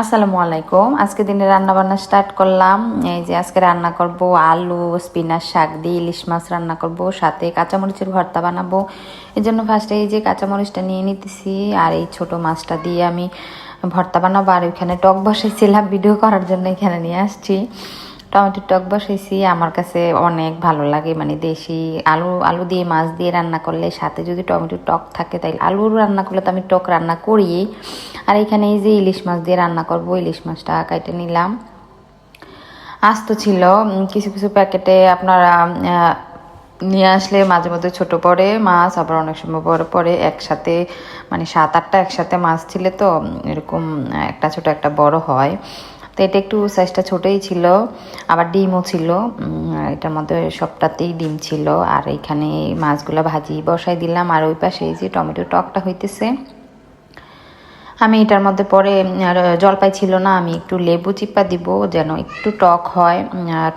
আসসালামু আলাইকুম। আজকে দিনে রান্না বান্না স্টার্ট করলাম। এই যে আজকে রান্না করব আলু স্পিনাচ শাক দিয়ে ইলিশ মাছ রান্না করব, সাথে কাঁচামরিচের ভর্তা বানাবো। এই জন্য ফার্স্টে এই যে কাঁচামরিচটা নিয়ে নিতেছি, আর এই ছোট মাছটা দিয়ে আমি ভর্তা বানাবো। আর ওইখানে টক বসাইছিলাম ভিডিও করার জন্য এখানে নিয়ে আসছি। টমেটোর টক বসাইছি। আমার কাছে অনেক ভালো লাগে মানে দেশি আলু আলু দিয়ে, মাছ দিয়ে রান্না করলে সাথে যদি টমেটোর টক থাকে তাই আলু রান্না করলে তো আমি টক রান্না করি। আর এখানে এই যে ইলিশ মাছ দিয়ে রান্না করব, ইলিশ মাছটা কাটে নিলাম। আস্ত ছিল কিছু কিছু প্যাকেটে আপনারা নিয়ে আসলে মাঝে মধ্যে ছোট পড়ে মাছ, আবার অনেক সময় বড় পড়ে একসাথে মানে সাত আটটা একসাথে মাছ ছিল তো এরকম একটা ছোট একটা বড় হয়। তো এটা একটু সাইজটা ছোটোই ছিল, আবার ডিমও ছিল। এটার মধ্যে সবটাতেই ডিম ছিল। আর এখানে মাছগুলো ভাজি বসাই দিলাম। আর ওই পাশে যে টমেটো টকটা হইতেছে। আমি এটার মধ্যে পরে জলপাই ছিল না, আমি একটু লেবু চিপা দিব যেন একটু টক হয়।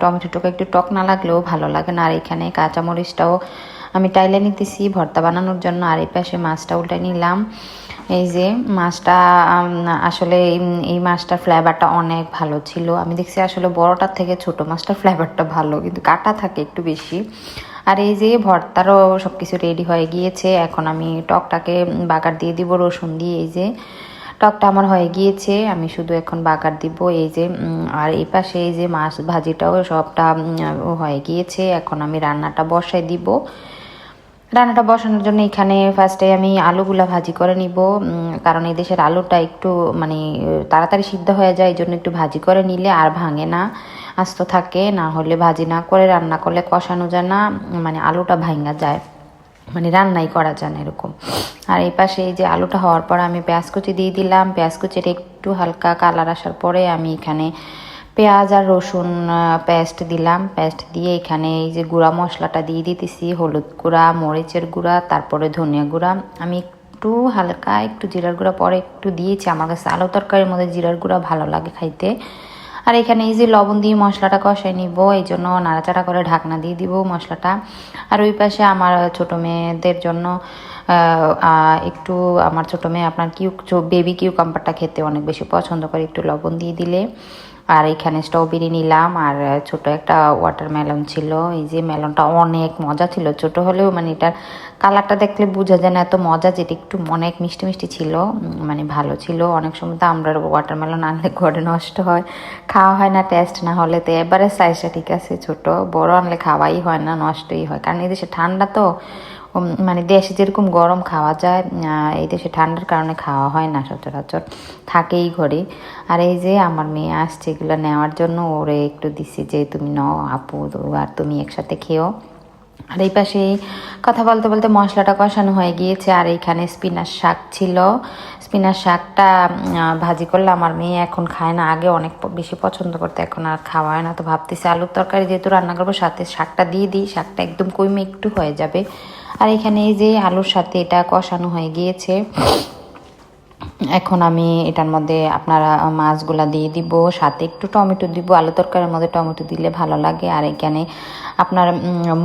টমেটো টমেটোটাকে একটু টক না লাগলেও ভালো লাগে না। আর এখানে কাঁচামরিচটাও আমি টাইলে নিতেছি, ভর্তা বানানোর জন্য, আর এই পাশে মাছটা উল্টে নিলাম। এই যে মাছটা আসলে এই- মাছটার ফ্লেভারটা অনেক ভালো ছিল। আমি দেখছি আসলে বড়টার থেকে ছোট মাছটার ফ্লেভারটা ভালো, কিন্তু কাটা থাকে একটু বেশি। আর এই যে ভর্তারও সব কিছু রেডি হয়ে গিয়েছে, এখন আমি টকটাকে বাগার দিয়ে দিব রসুন দিয়ে। এই যে টকটা আমার হয়ে গিয়েছে, আমি শুধু এখন বাগার দিব। এই যে আর এই পাশে এই যে মাছ ভাজিটাও সবটা হয়ে গিয়েছে, এখন আমি রান্নাটা বসাই দিব। রান্নাটা বসানোর জন্য এখানে ফার্স্টে আমি আলুগুলা ভাজি করে নিব। কারণ এই দেশের আলুটা একটু মানে তাড়াতাড়ি সিদ্ধ হয়ে যায় এই জন্য একটু ভাজি করে নিলে আর ভাঙে না, আস্ত থাকে। না হলে ভাজি না করে রান্না করলে কষানো যায় না মানে আলুটা ভাঙা যায়। মানে রান্নাই করা যায় না এরকম। আর এই পাশে এই যে আলুটা হওয়ার পর আমি পেঁয়াজ কুচি দিয়ে দিলাম। পেঁয়াজ কুচিটা একটু হালকা কালার আসার পরে আমি এখানে পেঁয়াজ আর রসুন পেস্ট দিলাম। পেস্ট দিয়ে এখানে এই যে গুঁড়া মশলাটা দিয়ে দিতেছি, হলুদ গুঁড়া, মরিচের গুঁড়া, তারপরে ধনিয়া গুঁড়া। আমি একটু হালকা একটু জিরার গুঁড়া, পরে একটু দিয়েছি। আমার কাছে আলু তরকারির মধ্যে জিরার গুঁড়া ভালো লাগে খাইতে। আর এখানে এই যে লবণ দিয়ে মশলাটা কষাই নিব, এই জন্য নাড়াচাড়া করে ঢাকনা দিয়ে দিব মশলাটা। আর ওই পাশে আমার ছোট মেয়েদের জন্য একটু আমার ছোট মেয়ে আপনার কিউ বেবি কিউকাম্পারটা খেতে অনেক বেশি পছন্দ করে, একটু লবণ দিয়ে দিলে। আর এইখানে স্ট্রবেরি নিলাম, আর ছোট একটা ওয়াটারমেলন ছিল, এই যে মেলনটা অনেক মজা ছিল, ছোট হলেও মানে এটার কালারটা দেখলে বোঝা যায় না, এত মজা যেটা একটু অনেক মিষ্টি মিষ্টি ছিল মানে ভালো ছিল। অনেক সময় তো আমরা ওয়াটারমেলন আনলে ঘরে নষ্ট হয়, খাওয়া হয় না টেস্ট না হলে তো এবারে সাইজটা ঠিক আছে, ছোট, বড় আনলে খাওয়াই হয় না, নষ্টই হয়। কারণ এই দেশে ঠান্ডা তো মানে দেশে যেরকম গরম খাওয়া যায় এই দেশে ঠান্ডার কারণে খাওয়া হয় না সচরাচর, থাকেই ঘরে। আর এই যে আমার মেয়ে আসছে, এগুলো নেওয়ার জন্য ওরে একটু দিছি যে তুমি নাও আপু আর তুমি একসাথে খেও। আর এই পাশে কথা বলতে বলতে মশলাটা কষানো হয়ে গিয়েছে, আর এইখানে স্পিনাচ শাক ছিল। স্পিনাচ শাকটা ভাজি করলে আমার মেয়ে এখন খায় না, আগে অনেক বেশি পছন্দ করতে, এখন আর খাওয়া হয় না। তো ভাবতেছি আলুর তরকারি যেহেতু রান্না করব, সাথে শাকটা দিয়ে দিই, শাকটা একদম কইমে একটু হয়ে যাবে। আর এখানে এই যে আলুর সাথে এটা কষানো হয়ে গিয়েছে, এখন আমি এটার মধ্যে আপনারা মাছগুলা দিয়ে দিব, সাথে একটু টমেটো দিব, আলু তরকারির মধ্যে টমেটো দিলে ভালো লাগে। আর এখানে আপনার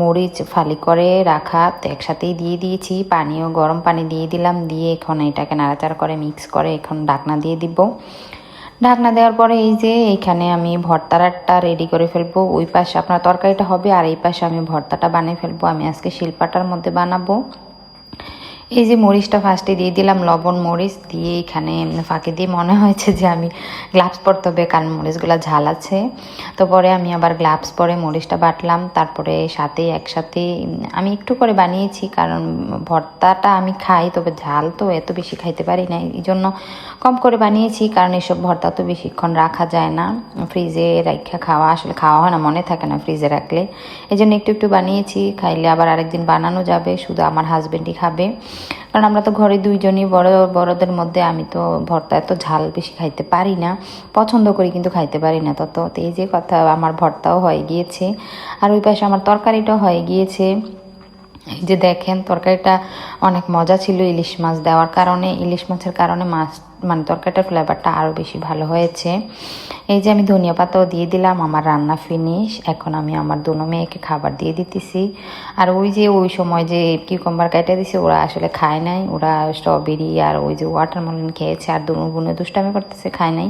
মরিচ ফালি করে রাখা, তো একসাথেই দিয়ে দিয়েছি, পানিও গরম পানি দিয়ে দিলাম, দিয়ে এখন এটাকে নাড়াচাড়া করে মিক্স করে এখন ডাকনা দিয়ে দিব। ঢাকনা দেওয়ার পরে এই যে এইখানে আমি ভর্তাটা রেডি করে ফেলব। ওই পাশে আপনার তরকারিটা হবে আর এই পাশে আমি ভর্তাটা বানিয়ে ফেলব। আমি আজকে শিল্পাটার মধ্যে বানাবো। এই যে মরিচটা ফার্স্টে দিয়ে দিলাম, লবণ মরিচ দিয়ে এখানে ফাঁকে দিয়ে মনে হয়েছে যে আমি গ্লাভস পরতে হবে কারণ মরিচগুলো ঝাল আছে। তো পরে আমি আবার গ্লাভস পরে মরিচটা বাটলাম, তারপরে সাথে একসাথে, আমি একটু করে বানিয়েছি কারণ ভর্তাটা আমি খাই, তবে ঝাল তো এত বেশি খাইতে পারি না, এই জন্য কম করে বানিয়েছি কারণ এসব ভর্তা তো বেশিক্ষণ রাখা যায় না। ফ্রিজে রাখা খাওয়া, আসলে খাওয়া হয় না, মনে থাকে না ফ্রিজে রাখলে। এই জন্য একটু একটু বানিয়েছি, খাইলে আবার আরেকদিন বানানো যাবে, শুধু আমার হাজব্যান্ডই খাবে। কারণ আমরা তো ঘরে দুইজনই বড়, বড়দের মধ্যে আমি তো ভর্তা এত ঝাল বেশি খাইতে পারি না। পছন্দ করি কিন্তু খাইতে পারি না। তত এই যে কথা, আমার ভর্তাও হয়ে গিয়েছে। আর ওই পাশে আমার তরকারিটাও হয়ে গিয়েছে। যে দেখেন তরকারিটা অনেক মজা ছিল ইলিশ মাছ দেওয়ার কারণে। ইলিশ মাছের কারণে মাছ মানে তরকারিটার ফ্লেভারটা আরও বেশি ভালো হয়েছে। এই যে আমি ধনিয়া পাতাও দিয়ে দিলাম, আমার রান্না ফিনিশ এখন আমি আমার দুনো মেয়েকে খাবার দিয়ে দিতেছি। আর ওই যে ওই সময় যে কিউকাম্বার কেটে দিছে, ওরা আসলে খায় নাই। ওরা স্ট্রবেরি আর ওই যে ওয়াটারমেলন খেয়েছে, আর দুনো গুনে দুষ্টামি করতেছে, খায় নাই।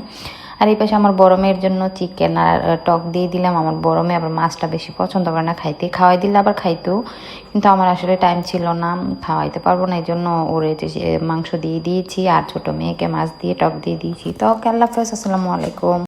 আর এই পাশে আমার বড় মেয়ের জন্য চিকেন আর টক দিয়ে দিলাম। আমার বড় মেয়ে আবার মাছটা বেশি পছন্দ করে না। খাইতে খাওয়াই দিলে আবার খাইতো কিন্তু আমার আসলে টাইম ছিল না খাওয়াইতে পারব না। এই জন্য ওরে মাংস দিয়ে দিয়েছি আর ছোটো মেয়েকে মাছ দিয়ে টক দিয়ে দিয়েছি। তো আল্লাহ হাফেজ, আসসালামু আলাইকুম।